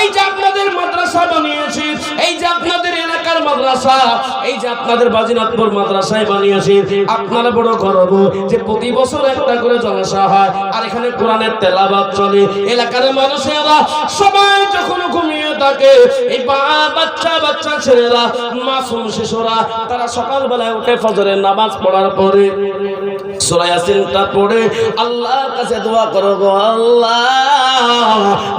এই যে আপনাদের মাদ্রাসা বানিয়েছি এই মাদ্রাসা, এই যে আপনাদের বাজিনাথপুর মাদ্রাসায় বানিয়েছি আপনারা বড় গর্ব যে প্রতি বছর একটা করে জলসা হয়, আর এখানে কোরআনের তেলাবাদ চলে। এলাকার মানুষেরা সবাই যখন ঘুমিয়ে থাকে, এই বাচ্চা বাচ্চা ছেলেরা, মাসুম শিশুরা, তারা সকালবেলায় উঠে ফজরের নামাজ পড়ার পরে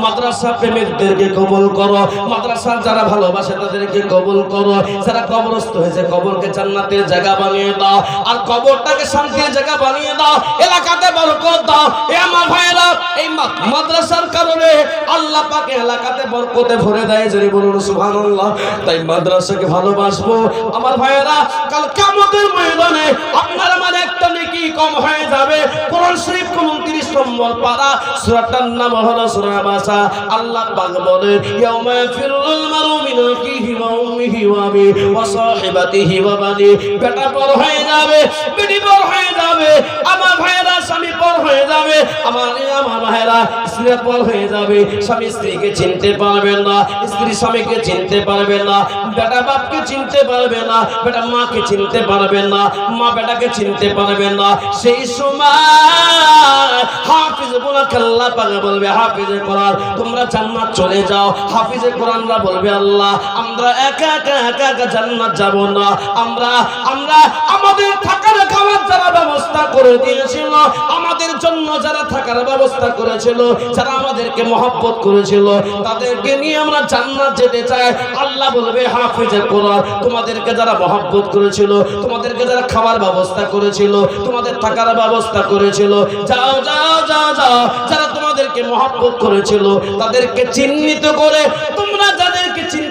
মাদ্রাসা প্রেমিকদেরকে কবুল করো। মাদ্রাসার যারা ভালোবাসে তাদেরকে কবুল করো। যারা কবরস্থ হয়েছে কবরকে জান্নাতের জায়গা বানিয়ে দাও। আর কবরটাকে শান্তির জায়গা বানিয়ে দাও। এলাকাতে বরকত দাও। এ আমার ভাইয়েরা, এই মাদ্রাসার কারণে আল্লাহ পাকে এলাকাতে বরকতে ভরে দেয় যদি বলুন, সুবহানাল্লাহ। তাই মাদ্রাসাকে ভালোবাসবো। আমার ভাইয়েরা, কাল কিয়ামতের ময়দানে আপনার আমার একটা নেকি কম হয়ে যাবে। কোরআন শরীফ 29 নম্বর পারা, সূরাটার নাম হলো সূরা বাসা আল্লাহ পাক বলেন, ইয়াউমা ফিরুল মারু মিন আখিহি ওয়া উম্মিহি ওয়া আবি ওয়া সাহিবাতিহি ওয়া বানি। বেটা পর হয়ে যাবে, বেটি পর হয়ে যাবে, আমার ভাইয়েরা স্বামী পর হয়ে যাবে, আমার আমার ভাইয়েরা স্ত্রী পর হয়ে যাবে। স্বামী স্ত্রীকে চিনতে পারবেন না, স্ত্রী স্বামীকে চিনতে পারবেন না। বেটা বাপকে চিনতে পারবে না বেটা মাকে চিনতে পারবে না মা বেটাকে চিনতে পারবে না। সেই সময় হাফিজ বোনা কাল্লা পাকে বলবে, হাফিজে কোরআন, তোমরা জান্নাত চলে যাও। হাফিজে কোরআনরা বলবে, আল্লাহ, আমরা একা একা একা একা জান্নাত যাব না। আমরা আমরা আমাদের থাকার খাওয়ার যারা ব্যবস্থা করে দিয়েছিল, আমাদের জন্য যারা থাকার ব্যবস্থা করেছিল, যারা আমাদেরকে মহব্বত করেছিল, তাদেরকে নিয়ে আমরা জান্নাত যেতে চাই। আল্লাহ বলবে হাফিজে কোরআন তোমাদেরকে যারা মহাব্বত করেছিল, তোমাদেরকে যারা খাবার ব্যবস্থা করেছিল, তোমাদের থাকার ব্যবস্থা করেছিল, যাও যাও যাও যাও, যারা তোমাদেরকে মহাব্বত করেছিল, তাদেরকে চিহ্নিত করে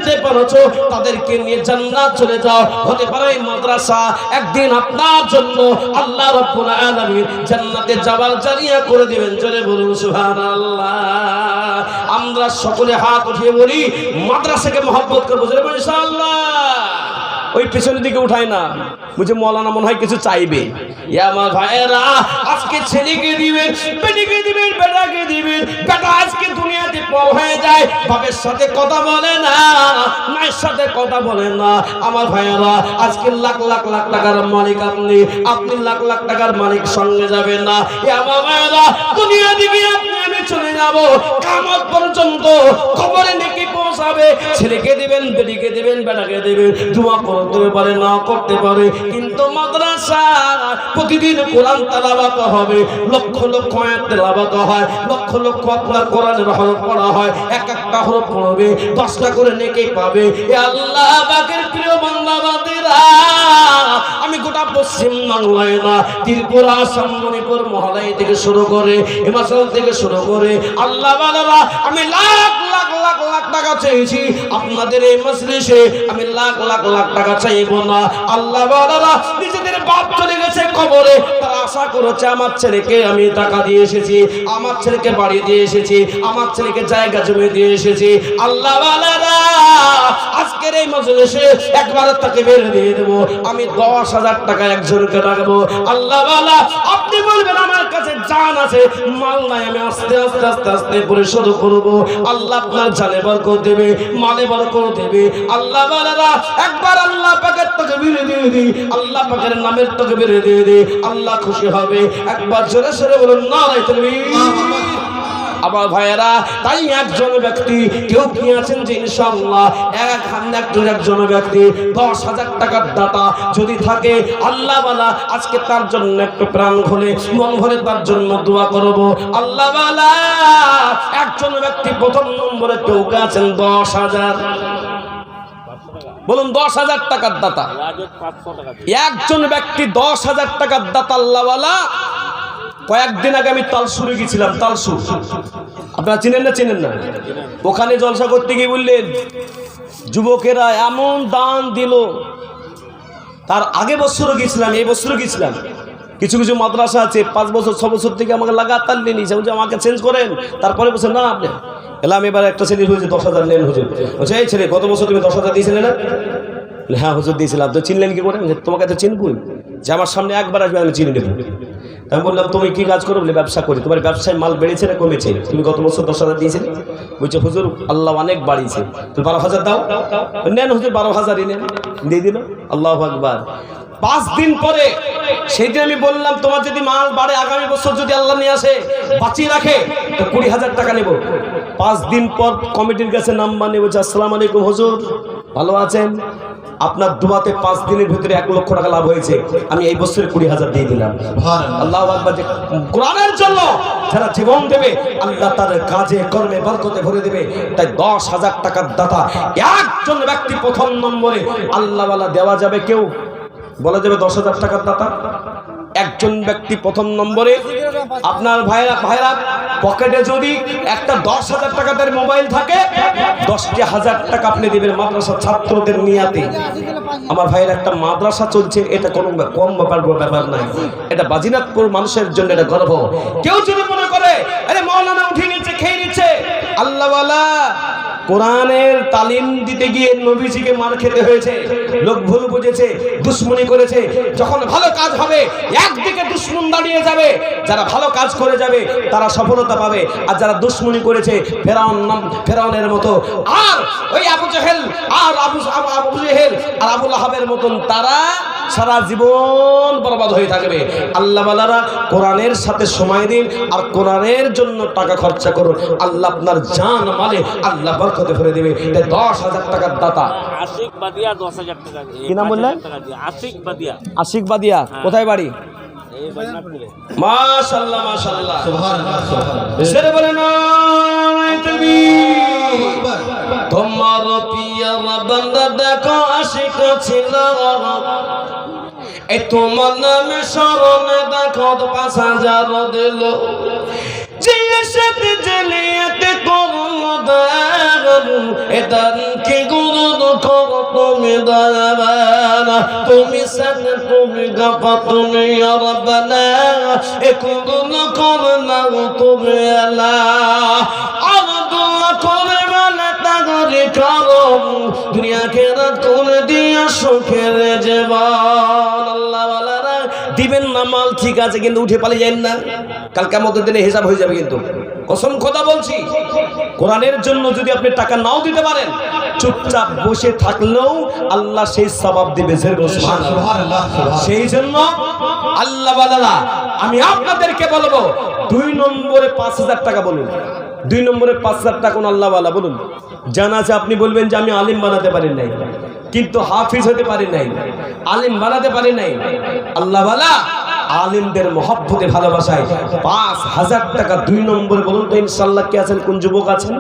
চিনতে পারছ? তাদেরকে নিয়ে জান্নাত চলে যাও। হতে পারে মাদ্রাসা একদিন আপনার জন্য আল্লাহ রাব্বুল আলামিন জান্নাতে যাওয়ার জারিয়া করে দিবেন। জোরে বলুন, সুবহানাল্লাহ। আমরা সকলে হাত উঠিয়ে বলি, মাদ্রাসাকে মহব্বত করব। জোরে বলুন, ইনশাআল্লাহ। ওই পেছনের দিকে উঠায় না। বুঝে মৌলানা মনে হয় কিছু চাইবে। আমার ভাইয়েরা, আজকে ছেলেকে দিবেন, বেটিকে দিবেন, বেটাকে দিবেন। বেটা আজকে দুনিয়াতে পর হয়ে যায়, বাপের সাথে কথা বলে না, মায়ের সাথে কথা বলে না। আমার ভাইয়েরা, আজকে লাখ লাখ লাখ টাকার মালিক আপনি আপনি লাখ লাখ টাকার মালিক সঙ্গে যাবেন না। এ আমার ভাইয়েরা, দুনিয়া দিকে আপনি আমি চলে যাব। কামত পর্যন্ত খবরে নাকি পৌঁছাবে ছেলেকে দিবেন, বেটিকে দিবেন, বেটাকে দিবেন। দোয়া করতে পারে, না করতে পারে। কিন্তু মাদ্রাসা প্রতিদিন কোরআন তেলাওয়াত হবে। লক্ষ লক্ষ আয়াত তেলাওয়াত হয়। লক্ষ লক্ষ আপনার কোরআনের হরফ পড়া হয়। এক একটা হরফ পড়বে, দশটা করে নেকি পাবে। এ আল্লাহ বাকের প্রিয় বাংলাবাদীরা আমি গোটা পশ্চিম বাংলায় না, ত্রিপুরা আসাম মণিপুর মহালয় থেকে শুরু করে, হিমাচল থেকে শুরু করে, আল্লাহ আমি লাখ টাকা চেয়েছি আপনাদের এই মজলিসে আমি লাখ লাখ লাখ টাকা চাইব না। আল্লাহ নিজেদের বাপ চলে গেছে কবরে। তারা আশা করেছে, আমার ছেলেকে আমি টাকা দিয়ে এসেছি, আমার ছেলেকে বাড়ি দিয়ে এসেছি, আমার ছেলেকে জায়গা জমি দিয়ে এসেছি। আল্লাহ আজকের এই মজলিসে একবার তাকে বের দিয়ে দেবো। আমি দশ হাজার টাকা একজনকে রাখব। আল্লাহ আপনি বলবেন, আমার কাছে জান আছে, মাল নাই, আমি আস্তে আস্তে আস্তে আস্তে পরিশোধ করব। আল্লাহ আপনার জানে বরকত দেবে, মালে বরকত দেবে। আল্লাহ একবার আল্লাহ পাকের তোকে বেরিয়ে দিয়ে দিই। আল্লাহ পাকের নামের তোকে বেরিয়ে দিয়ে দিই আল্লাহ খুশি হবে। একবার জোরে সরে বলুন না নাই তুমি আমার ভাইয়েরা, তাই একজন ব্যক্তি, কেউ কি আছেন যে ইনশাআল্লাহ এক একজন একজন ব্যক্তি, দশ হাজার টাকার দাতা যদি থাকে, আল্লাহ বালা, আজকে তার জন্য একটু প্রাণ খুলে মন ভরে তার জন্য দোয়া করব। আল্লাহ বালা, একজন ব্যক্তি প্রথম নম্বরে কেউ আছেন? দশ হাজার। বলুন দশ হাজার টাকার দাতা। একজন ব্যক্তি দশ হাজার টাকার দাতা আল্লাহওয়ালা। কয়েকদিন আগে আমি তালসুরে গেছিলাম, তালসুর। আপনারা চিনেন না চিনেন না? ওখানে জলসা করতে গিয়ে বললেন, যুবকেরা এমন দান দিল। তার আগে বছরও গেছিলাম, এই বছরও গেছিলাম। কিছু কিছু মাদ্রাসা আছে, পাঁচ বছর, ছ বছর থেকে আমাকে লাগাতার নিয়ে নিয়েছে। বলছে, আমাকে চেঞ্জ করেন, তারপরে বলছেন না আপনি এলাম এবার একটা ছেলে হয়েছে, দশ হাজার নেন হুজুর। বলছে, এই ছেলে, গত বছর তুমি দশ হাজার দিয়েছিলে না? হ্যাঁ হুজুর, দিয়েছিলাম। তো চিনলেন কি করে? তোমাকে তো চিনবই। যে আমার সামনে একবার আসবে, আমি চিনে নেব আমি বললাম, তুমি কি কাজ করো? বলে, ব্যবসা করি। তোমার ব্যবসায় মাল বেড়েছে না কমেছে? তুমি গত বছর দশ হাজার দিয়েছিলে? বলছে, হুজুর, আল্লাহ অনেক বাড়িয়েছে। তুমি বারো হাজার দাও। নেন হুজুর, বারো হাজারই নেন দিয়ে দিল আল্লাহ আকবার। পাঁচ দিন পরে সেইদিন আমি বললাম, তোমার যদি মাল বাড়ে, আগামী বছর যদি আল্লাহ নিয়ে আসে, বাঁচিয়ে রাখে, তো কুড়ি হাজার টাকা নেব। পাঁচ দিন পর কমিটির কাছে নাম্বার নেব বলছে আসসালাম আলাইকুম হুজুর ভালো আছেন? আপনার দুবাতে পাঁচ দিনের ভিতরে এক লক্ষ টাকা লাভ হয়েছে। আমি এই বছরে কুড়ি হাজার দিয়ে দিলাম। আল্লাহ আকবার যে কোরআনের জন্য যারা জীবন দেবে আল্লাহ তার কাজে কর্মে বরকতে ভরে দেবে। তাই দশ হাজার টাকার দাতা একজন ব্যক্তি প্রথম নম্বরে আল্লাহওয়ালা দেওয়া যাবে কেউ? বলা যাবে দশ হাজার টাকার দাতা? একজন ব্যক্তি প্রথম নম্বরে? আপনার ভাইরা ভাইরা পকেটে যদি একটা দশ হাজার টাকা তার মোবাইল থাকে, দশটি হাজার টাকা আপনি দেবেন মাদ্রাসা ছাত্রদের নিয়াতে। আমার ভাইয়ের একটা মাদ্রাসা চলছে, এটা কোনো কম ব্যাপার ব্যাপার নাই। এটা বাজিনাথপুর মানুষের জন্য এটা গর্ব। কেউ যদি মনে করে, আরে মৌলানা উঠিয়ে নিচ্ছে, খেয়ে নিচ্ছে। আল্লাহওয়ালা কোরআনের তালিম দিতে গিয়ে নবীজিকে মার খেতে হয়েছে, লোক ভুল বুঝেছে, দুশ্মনী করেছে, যখন ভালো কাজ হবে, একদিকে দুশ্মন দাঁড়িয়ে যাবে, যারা ভালো কাজ করে যাবে, তারা সফলতা পাবে, আর যারা দুশ্মনী করেছে, ফেরাউন নাম, ফেরাউনের মতো, আর ওই আবু জাহেল, আর আবু আবু জেহেল, আর আবুল আহাবের মতন তারা সারা জীবন বরবাদ হয়ে থাকবে। আল্লাহ বালারা, কোরআনের সাথে সময় দিন, আর কোরআনের জন্য টাকা খরচা করুন। আল্লাহ আপনার জান, মালে, আল্লাহ বরকতে ফেলে দেবে। তাই দশ হাজার টাকার দাতা। আশিক বাদিয়া দশ হাজার টাকা কি নাম বললেন? আশিক বাদিয়া। আশিক বাদিয়া কোথায় বাড়ি? এই বাজনাপুরে মাশাল্লাহ মাশাল্লাহ সেরে বলে না তুমি। তোমার বান্দা দেখো আশিক ছিল। এই তোমার নামে স্মরণে দেখো পাঁচ হাজার দিল। যে সাথে জেলিয়াতে করল দারুণ এদান কি গুরু করো তুমি দয়াবানা তুমি সাথে তুমি গাপা তুমি রব্বানা এ কুরুন করনা তুমি আল্লাহ আর দোয়া করে বলে তাগরে করো দুনিয়া খেরাত করে দিয়া সুখের জীবন। দিবেন না মাল ঠিক আছে কিন্তু উঠে পালিয়ে যান না। কাল কেমতের দিনে হিসাব হয়ে যাবে কিন্তু। কসম কথা বলছি কোরআনের জন্য যদি আপনি টাকা নাও দিতে পারেন চুপচাপ বসে থাকলেও আল্লাহ সেই সবাব দিবে। সেই জন্য আল্লাহ আমি আপনাদেরকে বলব দুই নম্বরে পাঁচ হাজার টাকা বলুন। দুই নম্বরে পাঁচ লাখ টাকা কোন আল্লাহ বালা বলুন। জানা আছে, আপনি বলবেন যে আমি আলিম বানাতে পারি নাই। কিন্তু হাফিজ হতে পারি নাই। আলিম বানাতে পারি নাই। আল্লাহ বালা আলিমদের মহব্বতে ভালোবাসায় পাঁচ হাজার টাকা দুই নম্বরে বলুন তো ইনশাল্লাহ কে আছেন, কোন যুবক আছেন?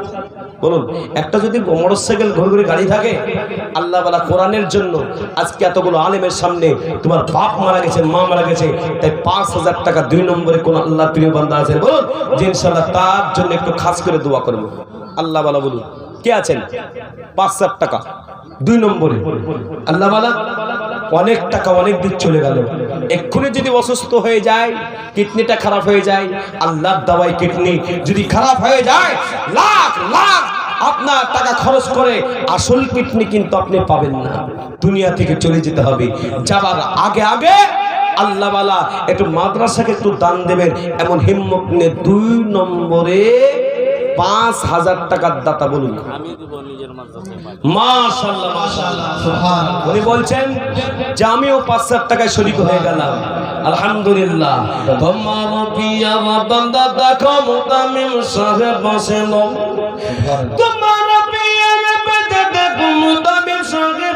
বলুন, একটা যদি মোটরসাইকেল ঘুরে ঘুরে গাড়ি থাকে, আল্লাহ বালা কোরআনের জন্য আজকে এতগুলো আলেমের সামনে তোমার বাপ মারা গেছে, মা মারা গেছে, তাই পাঁচ হাজার টাকা দুই নম্বরে কোন আল্লাহ প্রিয় বান্দা আছেন? বলুন, যে ইনশাল্লাহ তার জন্য একটু খাস করে দোয়া করব। আল্লাহ বালা বলুন, কে আছেন? পাঁচ হাজার টাকা দুই নম্বরে। আল্লাহ বালা অনেক টাকা অনেক দিক চলে গেল। এক্ষুনি যদি অসুস্থ হয়ে যায়, কিডনিটা খারাপ হয়ে যায়, আল্লাহর দাওয়াই কিডনি যদি খারাপ হয়ে যায়, লাখ লাখ আপনার টাকা খরচ করে আসল কিডনি কিন্তু আপনি পাবেন না। দুনিয়া থেকে চলে যেতে হবে। যাবার আগে আগে আল্লাহওয়ালা একটু মাদ্রাসাকে একটু দান দেবেন, এমন হিম্মত নিয়ে দুই নম্বরে পাঁচ হাজার টাকার দাতা বলুন। আমি নিজের মাদ্রাসায় পাই। মাশাআল্লাহ মাশাআল্লাহ। উনি বলছেন যে আমিও পাঁচ হাজার টাকায় শরিক হয়ে গেলাম। আলহামদুলিল্লাহ। তোমার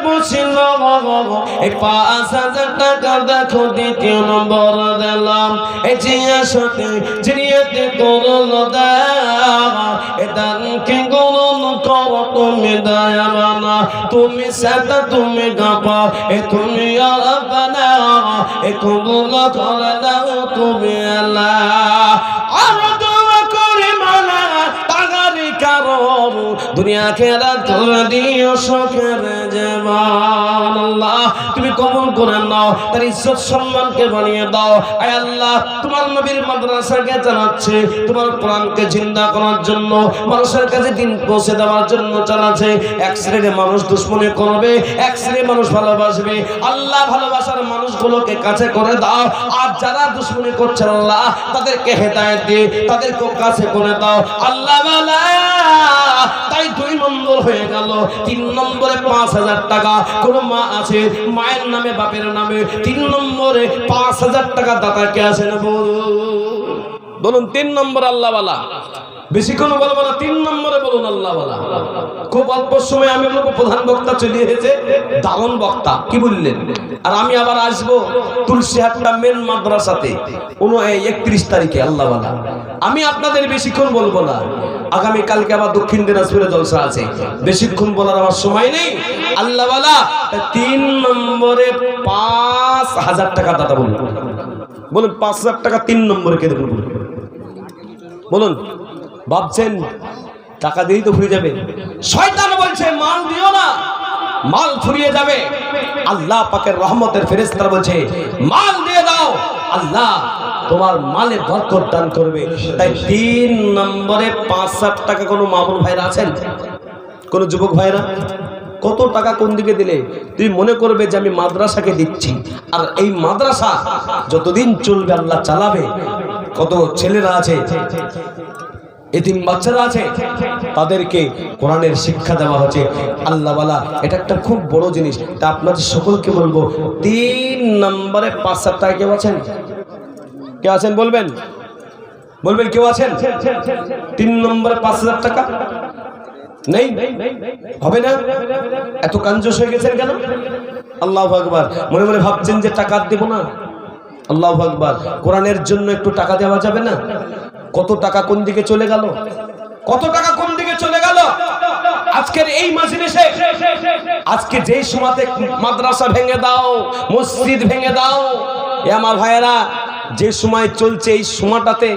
বসেন এই পাঁচ হাজার টাকা দেখো, দ্বিতীয় নম্বর দিলাম। এই জিয়া সাথে জিনিয়াতে করল দেওয়া। এ দান কি করল করো, তুমি দয়াবানা। তুমি সাথে তুমি গাপা। এ তুমি আরাবানা এ কবুল করে দাও তুমি আল্লাহ। দুনিয়া খেরাত করে দিও শখের জবান আল্লাহ তুমি কবুল করে নাও, তার ইজ্জত সম্মানকে বানিয়ে দাও। আয় আল্লাহ, তোমার নবীর মাদ্রাসাকে চালাচ্ছে, তোমার কোরআনকে জিন্দা করার জন্য, মানুষের কাছে দিন পৌঁছে দেওয়ার জন্য চালাচ্ছে। এক শ্রেণির মানুষ দুশ্মনী করবে, এক শ্রেণির মানুষ ভালোবাসবে। আল্লাহ ভালোবাসার মানুষগুলোকে কাছে করে দাও। আর যারা দুশ্মনী করছে আল্লাহ, তাদেরকে হেদায়ত দিয়ে, তাদেরকে কাছে করে দাও। আল্লাহ বালা তাই দুই নম্বর হয়ে গেল। তিন নম্বরে পাঁচ হাজার টাকা। কোনো মা আছে? মায়ের নামে, বাপের নামে। তিন নম্বরে পাঁচ হাজার টাকা দাতা কে আছে না বলুন বলুন, তিন নম্বর আল্লাহওয়ালা। বেশিক্ষণ বলব না, তিন নম্বরে বলুন আল্লাহওয়ালা। খুব অল্প সময় আমি বলব, প্রধান বক্তা চলে এসেছে, দারুণ বক্তা, কি বললেন? আর আমি আবার আসব তুলসিহাটটা মেন মাদ্রাসাতে একত্রিশ তারিখে, আল্লাহওয়ালা। আমি আপনাদের বেশিক্ষণ বলব না, আগামী কালকে আবার দক্ষিণ দিনাজপুরে জলসা আছে। বেশিক্ষণ বলার আমার সময় নেই, আল্লাহওয়ালা, তিন নম্বরে পাঁচ হাজার টাকা দাদা বলুন। বলুন, পাঁচ হাজার টাকা তিন নম্বরে কে দেবেন বলুন। ভাবছেন, টাকা দিয়েই তো ফুরিয়ে যাবে। শয়তান বলছে, মাল দিও না, মাল ফুরিয়ে যাবে। আল্লাহ পাকের রহমতের ফেরেস্তারা বলছে, মাল দিয়ে দাও। আল্লাহ তোমার মালে বরকত দান করবে। তাই তিন নম্বরে পাঁচ হাজার টাকা কোনো মামুন ভাইরা আছেন? কোন যুবক ভাইরা? কত টাকা কোন দিকে দিলে? তুমি মনে করবে যে আমি মাদ্রাসাকে দিচ্ছি। আর এই মাদ্রাসা যতদিন চলবে, আল্লাহ চালাবে। কত ছেলেরা আছে এতিম বাচ্চারা আছে, তাদেরকে কোরআনের শিক্ষা দেওয়া হচ্ছে। আল্লাহওয়ালা এটা একটা খুব বড় জিনিস। তা আপনাদের সকলকে বলব, তিন নম্বরে পাঁচ টাকা কেউ আছেন? কেউ আছেন বলবেন? বলবেন কেউ আছেন? তিন নম্বরে পাঁচ হাজার টাকা? নেই? হবে না? এত কাঞ্জস হয়ে গেছেন কেন? আল্লাহ আকবার। মনে মনে ভাবছেন যে টাকা দেব না। আল্লাহ আকবার। কোরআনের জন্য একটু টাকা দেওয়া যাবে না? কত টাকা কোন দিকে চলে গেল? কত টাকা কোন দিকে চলে গেল? আজকের এই মাজলিসে, আজকে যেই সময়তে মাদ্রাসা ভেঙে দাও, মসজিদ ভেঙে দাও, এ আমার ভাইয়েরা, যে সময় চলছে এই সময়টাতে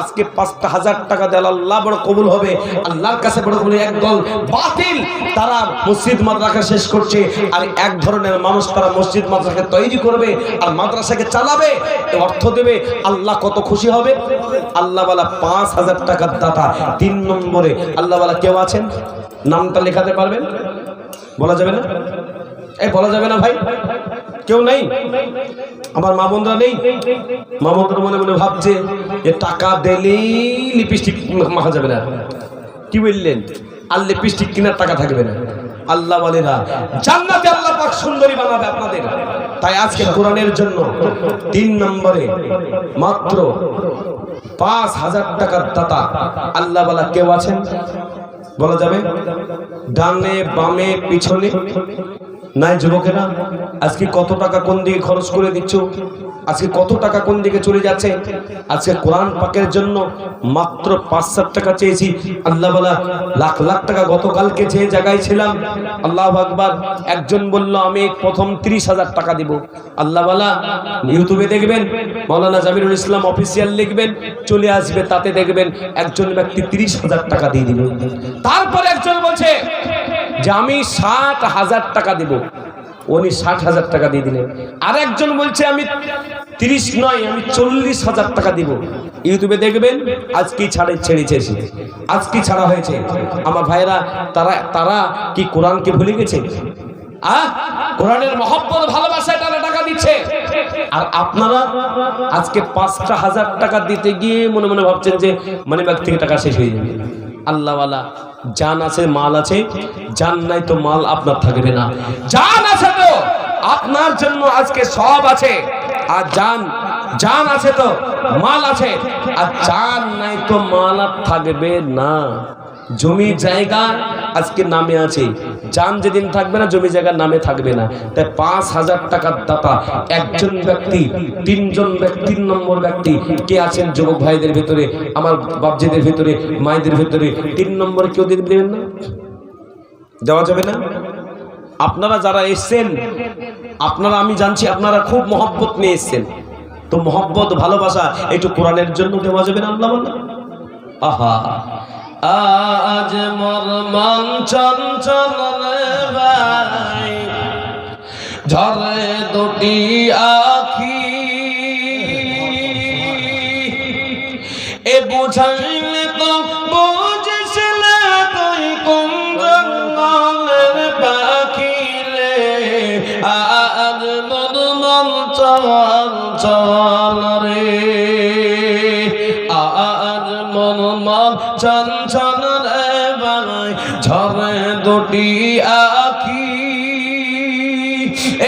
আজকে পাঁচটা হাজার টাকা দেয় আল্লাহ বড় কবুল হবে। আল্লাহর কাছে বড় কবুল একদল বাতিল তারা মসজিদ মাদ্রাসা শেষ করছে। আর এক ধরনের মানুষ তারা মসজিদ মাদ্রাসাকে তৈরি করবে আর মাদ্রাসাকে চালাবে। অর্থ দেবে আল্লাহ কত খুশি হবে? আল্লাহ বলা পাঁচ হাজার টাকার দাতা তিন নম্বরে। আল্লাহ বলা কেউ আছেন? নামটা লেখাতে পারবেন? বলা যাবে না? এই বলা যাবে না ভাই? কেউ নেই। আমার মা বোনরা নেই। মা বোনরা মনে মনে ভাবছে যে টাকা দিলেই লিপস্টিক মাখা যাবে না। কি বললেন? আর লিপস্টিক কেনার টাকা থাকবে না। আল্লাহ বলেরা জান্নাতে আল্লাহ পাক সুন্দরী বানাবে আপনাদের। তাই আজকে কোরআনের জন্য তিন নম্বরে মাত্র পাঁচ হাজার টাকার দাতা আল্লাহ বলা কেউ আছেন? বলা যাবে? ডানে বামে পিছনে নাই যুবকেরা, আজকে কত টাকা কোন দিকে খরচ করে দিচ্ছ? আজকে কত টাকা কোন দিকে চলে যাচ্ছে? আজকে কোরআন পাকের জন্য মাত্র পাঁচ সাত টাকা চেয়েছি। আল্লাহ বলা, লাখ লাখ টাকা গতকালকে যে জায়গায় ছিলাম, আল্লাহ আকবার, একজন বলল, আমি প্রথম তিরিশ হাজার টাকা দিব। আল্লাহ বলা, ইউটিউবে দেখবেন মৌলানা জামিরুল ইসলাম অফিসিয়াল লিখবেন, চলে আসবে, তাতে দেখবেন একজন ব্যক্তি তিরিশ হাজার টাকা দিয়ে দিল তারপর একজন বলছে যে আমি ষাট হাজার টাকা দিব। উনি ষাট হাজার টাকা দিয়ে দিলেন। আর একজন বলছে, আমি তিরিশ নয়, আমি চল্লিশ হাজার টাকা দিব। ইউটিউবে দেখবেন আজকেই ছাড়ে ছেড়েছে সে। আজকেই ছাড়া হয়েছে? আমার ভাইরা তারা তারা কি কোরআনকে ভুলে গেছে? আহ কোরআনের মহব্বত, ভালোবাসায় তারা টাকা দিচ্ছে। আর আপনারা আজকে পাঁচটা হাজার টাকা দিতে গিয়ে মনে মনে ভাবছেন যে মানে ব্যাগ থেকে টাকা শেষ হয়ে যাবে। আল্লাহওয়ালা, জান আছে, মাল আছে, জান নাই তো মাল আপনার থাকবে না। জান আছে তো, আপনার জন্য আজকে সব আছে। আর জান জান আছে তো, মাল আছে। আর জান নাই তো মাল আর থাকবে না। জমি জায়গা আজকে নামে আছে। জান যেদিন থাকবে না, জমি জায়গার নামে থাকবে না। তাই পাঁচ হাজার টাকার দাতা, একজন ব্যক্তি, তিনজন ব্যক্তি, তিন নম্বর ব্যক্তি, কে আছেন যুবক ভাইদের ভেতরে, আমার বাবজিদের ভেতরে, মায়েদের ভেতরে, তিন নম্বরে কেউ দিতে দেবেন না? দেওয়া যাবে না? আপনারা যারা এসছেন, আপনারা আমি জানছি, আপনারা খুব মহব্বত নিয়ে এসছেন। তো মহব্বত, ভালোবাসা একটু কোরআনের জন্য দেওয়া যাবে না, আল্লাহ? আহা! আজ মর মন চঞ্চল রে ভাই। ঝরে দুটি আখি। এ বুঝাইলে দুটি আখি।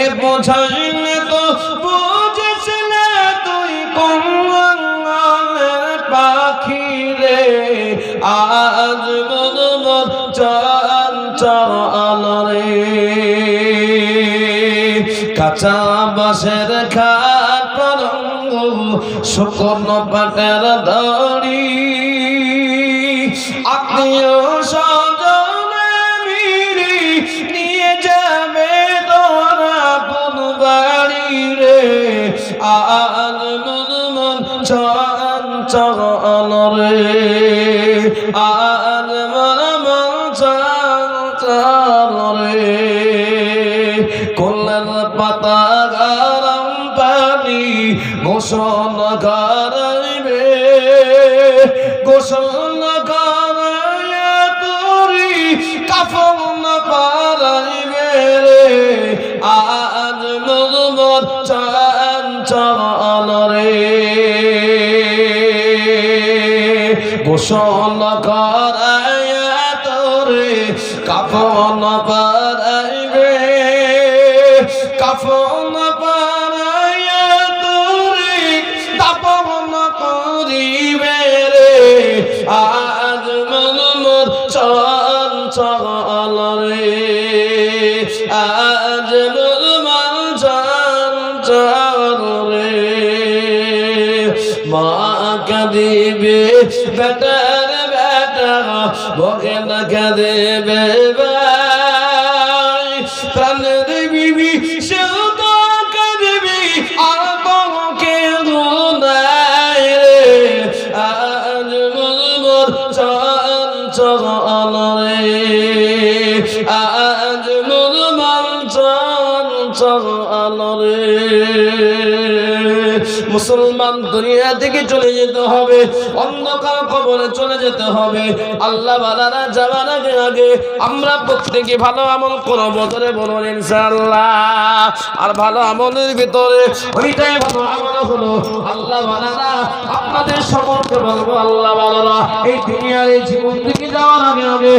এ বোঝাইলে তো বুঝিস না তুই কোন পাখি রে। আজ মন চঞ্চল রে। কাঁচা বাঁশের খাট পলঙ্গ, শুকনো পাটের দড়ি। গোসল করাইবে গোসল করাইয়া তোরি কাফন পারাইবে রে। আজ মজমর চঞ্চল রে। গোসল করাইয়া কাঁদিবে ভাই প্রাণের বিবি সেও তো কাঁদিবি আর বকে দুনাই রে। আজ মন মোর চঞ্চল রে মন মন মুসলমান দুনিয়া থেকে চলে যেতে হবে। চলে যেতে হবে। আল্লাহ বালারা আগে আগে আমরা প্রত্যেকে ভালো আমল ভালো আমলের ভিতরে ওইটাই আপনাদের আল্লাহ বালারা এই থেকে যাওয়ার আগে আগে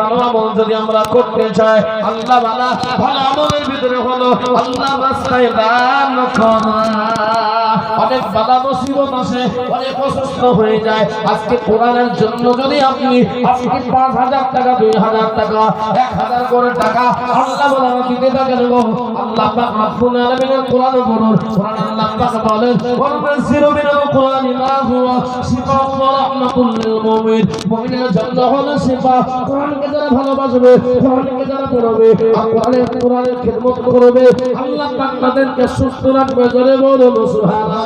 ভালো আমল আমরা করতে চাই, আল্লাহ বালা ভালো আমলের ভিতরে হলো আল্লাহ রাস্তায় দান করা। অনেক বাধা মুসিবত আছে অনেক অসুস্থ হয়ে যায়। আজকে কোরআনের জন্য যদি আপনি আজকে পাঁচ হাজার টাকা, দুই হাজার টাকা, এক হাজার করে টাকা আল্লাহ বলে দিতে থাকেন আল্লাহ পাক রব্বুল কোরআন বলুন আল্লাহ তাদেরকে সুস্থ রাখবে, জোরে বলুন, সুবহানাল্লাহ।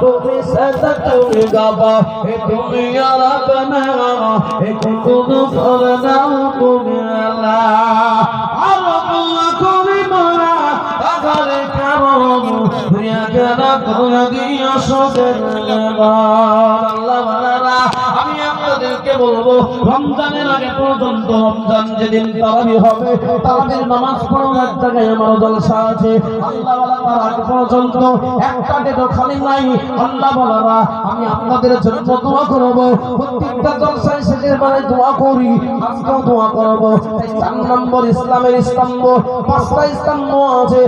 তুমি সাদা তুমি গাবা, এ তুমি আরাধনা এ করে দাও তুমি আল্লাহ আল্লাহ করি মারা তাগারে কারণ দুনিয়া কেনা করে দিও সদের আল্লাহ বলব, রমজানের আগে পর্যন্ত রমজান যেদিন তারাবি হবে তারাবির নামাজ এক জায়গায় আমার জলসা আছে। আল্লাহ দোয়া করি, আজকেও দোয়া করব। চার নম্বর ইসলামের স্তম্ভ, পাঁচটা স্তম্ভ আছে